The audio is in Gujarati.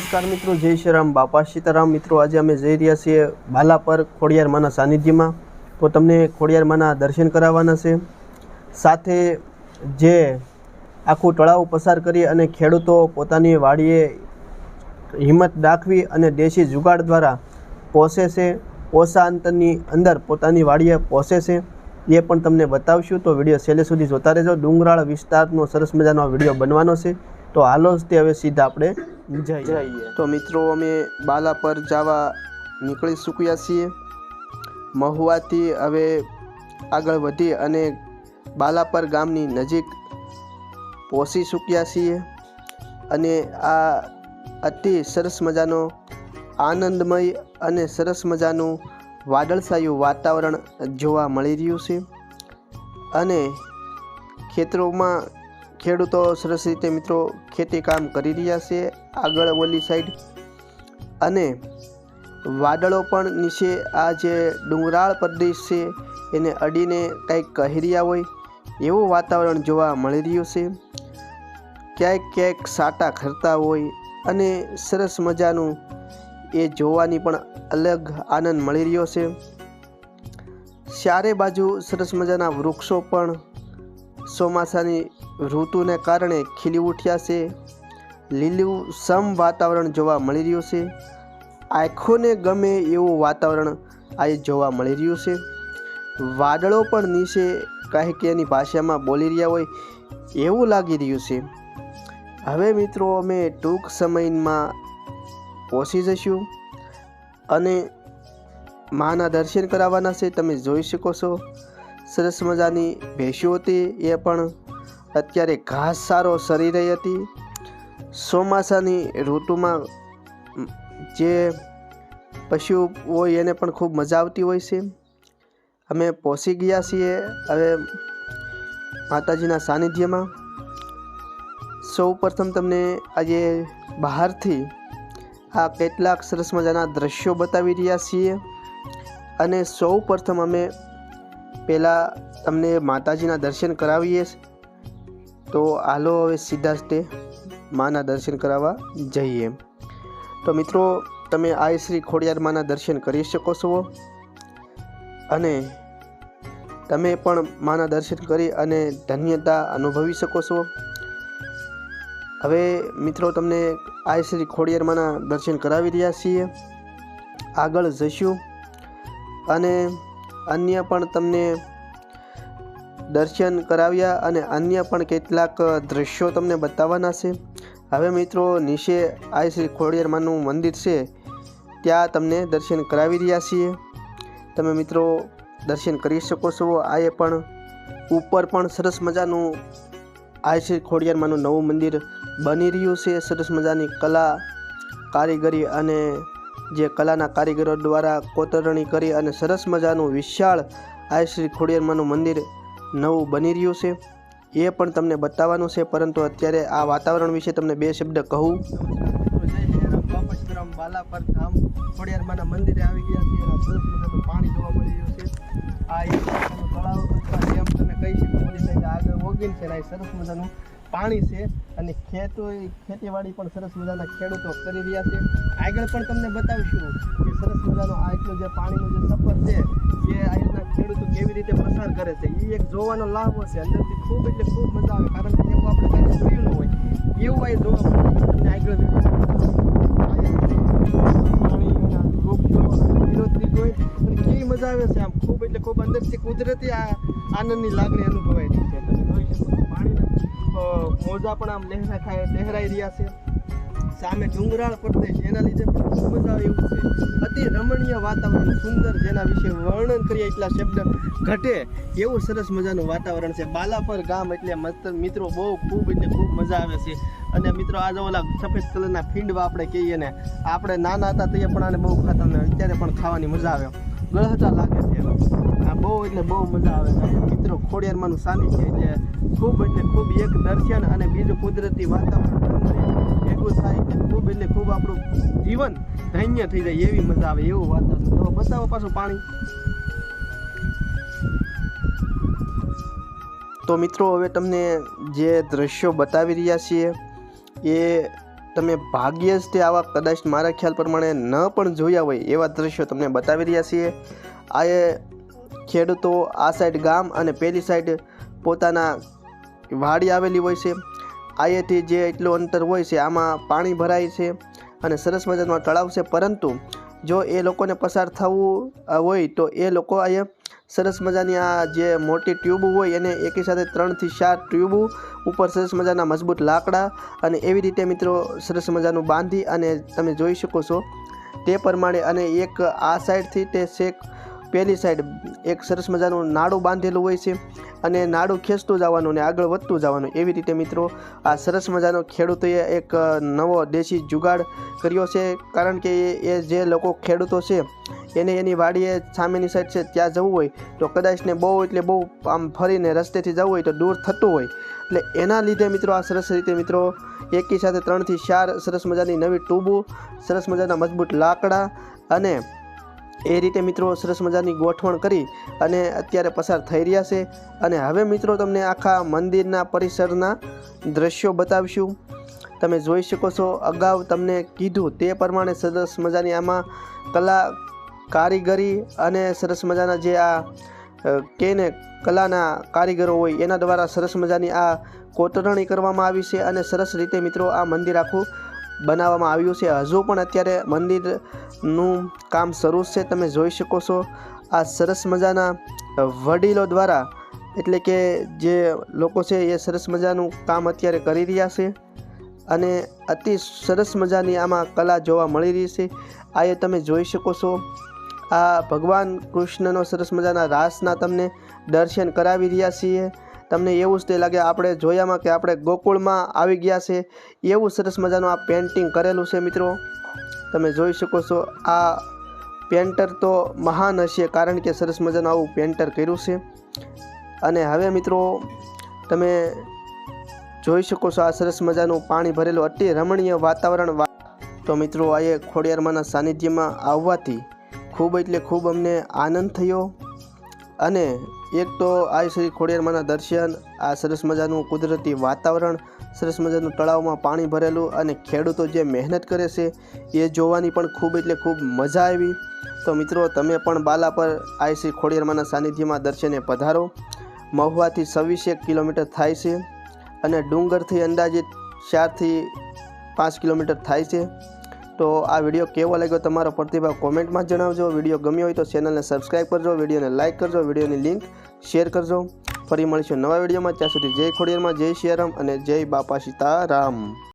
નમસ્કાર મિત્રો, જય શ્રી રામ. બાપા સીતારામ મિત્રો, આજે અમે જઈ રહ્યા છીએ બાલાપર ખોડિયાર માના સાનિધ્યમાં. તો તમને ખોડિયાર માના દર્શન કરાવવાના છે. સાથે જે આખું તળાવ પસાર કરી અને ખેડૂતો પોતાની વાડીએ હિંમત દાખવી અને દેશી જુગાડ દ્વારા પોષે છે ઓછા અંતરની અંદર પોતાની વાડીએ પોષે છે, એ પણ તમને બતાવશું. તો વીડિયો છેલ્લે સુધી જોતા રહેજો. ડુંગરાળ વિસ્તારનો સરસ મજાનો વીડિયો બનવાનો છે. તો હાલો જ તે હવે સીધા આપણે જઈએ તો મિત્રો, અમે બાલા પર જવા નીકળી ચૂક્યા છીએ. મહુવાથી હવે આગળ વધી અને બાલાપર ગામની નજીક પહોંચી ચૂક્યા છીએ. અને આ અતિ સરસ મજાનો, આનંદમય અને સરસ મજાનું વાદળછાયું વાતાવરણ જોવા મળી રહ્યું છે. અને ખેતરોમાં ખેડૂતો સરસ રીતે મિત્રો ખેતી કામ કરી રહ્યા છે. આગળ ઓલી સાઈડ અને વાદળો પણ નીચે આ જે ડુંગરાળ પ્રદેશ છે, એને અડીને કંઈક કહી રહ્યા હોય એવું વાતાવરણ જોવા મળી રહ્યું છે. ક્યાંક ક્યાંક સાટા ખરતા હોય અને સરસ મજાનું એ જોવાની પણ અલગ આનંદ મળી રહ્યો છે. ચારે બાજુ સરસ મજાના વૃક્ષો પણ ચોમાસાની ઋતુને કારણે ખીલી ઉઠ્યા છે. લીલું સમ વાતાવરણ જોવા મળી રહ્યું છે. આંખોને ગમે એવું વાતાવરણ આજે જોવા મળી રહ્યું છે. વાદળો પણ નીચે કહે કે એની ભાષામાં બોલી રહ્યા હોય એવું લાગી રહ્યું છે. હવે મિત્રો અમે ટૂંક સમયમાં પહોંચી જઈશું અને માના દર્શન કરાવવાના છે, તમે જોઈ શકો છો. સરસ મજાની ભેંસીઓ હતી. એ પણ અત્યારે ઘાસ સારો સરી રહી હતી. ચોમાસાની ઋતુમાં જે પશુ હોય એને પણ ખૂબ મજા આવતી હોય છે. અમે પહોંચી ગયા છીએ હવે માતાજીના સાનિધ્યમાં. સૌ પ્રથમ તમને આજે બહારથી આ કેટલાક સરસ મજાના દ્રશ્યો બતાવી રહ્યા છીએ. અને સૌ પ્રથમ અમે પહેલાં તમને માતાજીના દર્શન કરાવીએ તો હાલો હવે સીધા સ્ટે માના દર્શન કરાવવા જઈએ તો મિત્રો, તમે આ શ્રી ખોડિયાર માના દર્શન કરી શકો છો. અને તમે પણ માના દર્શન કરી અને ધન્યતા અનુભવી શકો છો. હવે મિત્રો, તમને આ શ્રી ખોડિયાર માના દર્શન કરાવી રહ્યા છીએ. આગળ જઈશું. અને અન્ય પણ તમને દર્શન કરાવ્યા અને અન્ય પણ કેટલાક દૃશ્યો તમને બતાવવાના છે. હવે મિત્રો, નીચે આ શ્રી ખોડિયાર માનું મંદિર છે. ત્યાં તમને દર્શન કરાવી રહ્યા છીએ. તમે મિત્રો દર્શન કરી શકો છો. આ પણ ઉપર પણ સરસ મજાનું આ શ્રી ખોડિયારમાનું નવું મંદિર બની રહ્યું છે. સરસ મજાની કલા, કારીગરી અને જે કલાના કારીગરો દ્વારા કોતરણી કરી અને સરસ મજાનું વિશાળ આ શ્રી ખોડિયારમાંનું મંદિર નવું બની રહ્યું છે. એ પણ તમને બતાવવાનું છે, પરંતુ અત્યારે આ વાતાવરણ વિશે તમને બે શબ્દ કહું. બાલા પર ધામ ખોડિયારમાંના મંદિરે આવી ગયા છે સરસ મજાનું પાણી જોવા મળી રહ્યું છે. આ એક તળાવ અથવા તમે કહી શકો આગળ ઓગીન છે સરસ મજાનું પાણી છે અને ખેતો ખેતીવાડી પણ સરસ મજાના ખેડૂતો કરી રહ્યા છે. આગળ પણ તમને બતાવીશું કે સરસ મજાનો આ એટલું જે પાણીનું જે સફર છે, એ અહીંના ખેડૂતો કેવી રીતે પસાર કરે છે એ એક જોવાનો લાભ હશે અંદરથી ખૂબ એટલે ખૂબ મજા આવે, કારણ કે એવું આપણે કંઈ જોયું ન હોય. એવું અહીં જોવા મળે. અને આગળ કેવી મજા આવે છે આમ. ખૂબ એટલે ખૂબ અંદરથી કુદરતી આ આનંદની લાગણી અનુભવાય છે. મોજા પણ આમ લહેરા ખાય, લહેરાઈ રહ્યા છે. સામે ડુંગરાળ પ્રદેશ એના લીધે પણ ખૂબ મજા આવે એવું છે. અતિ રમણીય વાતાવરણ સુંદર, જેના વિશે વર્ણન કરીએ એટલા શબ્દ ઘટે એવું સરસ મજાનું વાતાવરણ છે. બાલાપર ગામ એટલે મસ્ત મિત્રો બહુ ખૂબ એટલે ખૂબ મજા આવે છે. અને મિત્રો આજે ઓલા સફેદ કલરના ફીંડવા આપણે કહીએ ને, આપણે નાના હતા તો પણ આને બહુ ખાતા અત્યારે પણ ખાવાની મજા આવે. ગળહતા લાગે છે. આ બહુ એટલે બહુ મજા આવે છે. મિત્રો ખોડિયારમાંનું છે એટલે ખૂબ એટલે ખૂબ એક દર્શન અને બીજું કુદરતી વાતાવરણ ભેગું થાય એટલે ખૂબ એટલે ખૂબ આપણું જીવન ધન્ય થઈ જાય એવી મજા આવે એવું વાતાવરણ. તો બતાવો પાછું પાણી. તો મિત્રો હવે તમને જે દ્રશ્યો બતાવી રહ્યા છીએ એ તમે ભાગ્યે જ તે આવા કદાચ મારા ખ્યાલ પ્રમાણે ન પણ જોયા હોય એવા દ્રશ્યો તમને બતાવી રહ્યા છીએ. આ એ ખેડૂતો આ સાઈડ ગામ અને પેલી સાઈડ પોતાના વાડી આવેલી હોય છે. આયેથી જે એટલું અંતર હોય છે, આમાં પાણી ભરાય છે અને સરસ મજાનો તળાવ છે. પરંતુ જો એ લોકોને પસાર થવું હોય તો એ લોકો અહીંયા સરસ મજાની આ જે મોટી ટ્યુબ હોય એને એકી સાથે ત્રણથી ચાર ટ્યુબ ઉપર સરસ મજાના મજબૂત લાકડા અને એવી રીતે મિત્રો સરસ મજાનું બાંધી અને તમે જોઈ શકો છો. તે પ્રમાણે અને એક આ સાઈડથી તે શેક પેલી સાઈડ એક સરસ મજાનું નાડું બાંધેલું હોય છે અને નાડું ખેંચતું જવાનું અને આગળ વધતું જવાનું. એવી રીતે મિત્રો આ સરસ મજાનો ખેડૂતોએ એક નવો દેશી જુગાડ કર્યો છે. કારણ કે એ જે લોકો ખેડૂતો છે, એને એની વાડીએ સામેની સાઈડ છે, ત્યાં જવું હોય તો કદાચ ને બહુ એટલે બહુ આમ ફરીને રસ્તેથી જવું હોય તો દૂર થતું હોય. એટલે એના લીધે મિત્રો આ સરસ રીતે મિત્રો એકી સાથે ત્રણથી ચાર સરસ મજાની નવી ટૂબું, સરસ મજાના મજબૂત લાકડા અને એ રીતે મિત્રો સરસ મજાની ગોઠવણ કરી અને અત્યારે પસાર થઈ રહ્યા છે. અને હવે મિત્રો તમને આખા મંદિરના પરિસરના દ્રશ્યો બતાવીશું. તમે જોઈ શકો છો, અગાઉ તમને કીધું તે પ્રમાણે સરસ મજાની આમાં કલા કારીગરી અને સરસ મજાના જે આ કેને કલાના કારીગરો હોય એના દ્વારા સરસ મજાની આ કોતરણી કરવામાં આવી છે અને સરસ રીતે મિત્રો આ મંદિર આખું બનાવવામાં આવ્યું છે. હજુ પણ અત્યારે મંદિરનું કામ શરૂ છે. તમે જોઈ શકો છો, આ સરસ મજાના વડીલો દ્વારા, એટલે કે જે લોકો છે, એ સરસ મજાનું કામ અત્યારે કરી રહ્યા છે અને અતિ સરસ મજાની આમાં કલા જોવા મળી રહી છે. આ એ તમે જોઈ શકો છો, આ ભગવાન કૃષ્ણનો સરસ મજાના રાસના તમને દર્શન કરાવી રહ્યા છીએ. તમને એવું જ તે લાગે આપણે જોયામાં કે આપણે ગોકુળમાં આવી ગયા છે. એવું સરસ મજાનું આ પેન્ટિંગ કરેલું છે મિત્રો. તમે જોઈ શકો છો, આ પેન્ટર તો મહાન હશે કારણ કે સરસ મજાનું આવું પેન્ટર કર્યું છે. અને હવે મિત્રો, તમે જોઈ શકો છો આ સરસ મજાનું પાણી ભરેલું અતિ રમણીય વાતાવરણ તો મિત્રો, આ એ ખોડિયારમાંના સાનિધ્યમાં આવવાથી ખૂબ એટલે ખૂબ અમને આનંદ થયો. અને એક તો આ શ્રી ખોડિયારમાંના દર્શન, આ સરસ મજાનું કુદરતી વાતાવરણ, સરસ મજાનું તળાવમાં પાણી ભરેલું અને ખેડૂતો જે મહેનત કરે છે, એ જોવાની પણ ખૂબ એટલે ખૂબ મજા આવી. તો મિત્રો, તમે પણ બાલા પર આ શ્રી ખોડિયારમાંના સાનિધ્યમાં દર્શને પધારો. મહુવાથી છવ્વીસેક કિલોમીટર થાય છે અને ડુંગરથી અંદાજિત ચારથી પાંચ કિલોમીટર થાય છે. તો આ વીડિયો કેવો લાગ્યો તમારો પ્રતિભાવ કોમેન્ટમાં જણાવજો. વીડિયો ગમ્યો હોય તો ચેનલને સબસ્ક્રાઈબ કરજો, વિડીયોને લાઇક કરજો, વિડીયોની લિંક શેર કરજો. ફરી મળીશું નવા વિડીયોમાં. ત્યાં સુધી જય ખોડિયારમાં, જય શિયારામ અને જય બાપા સીતારામ.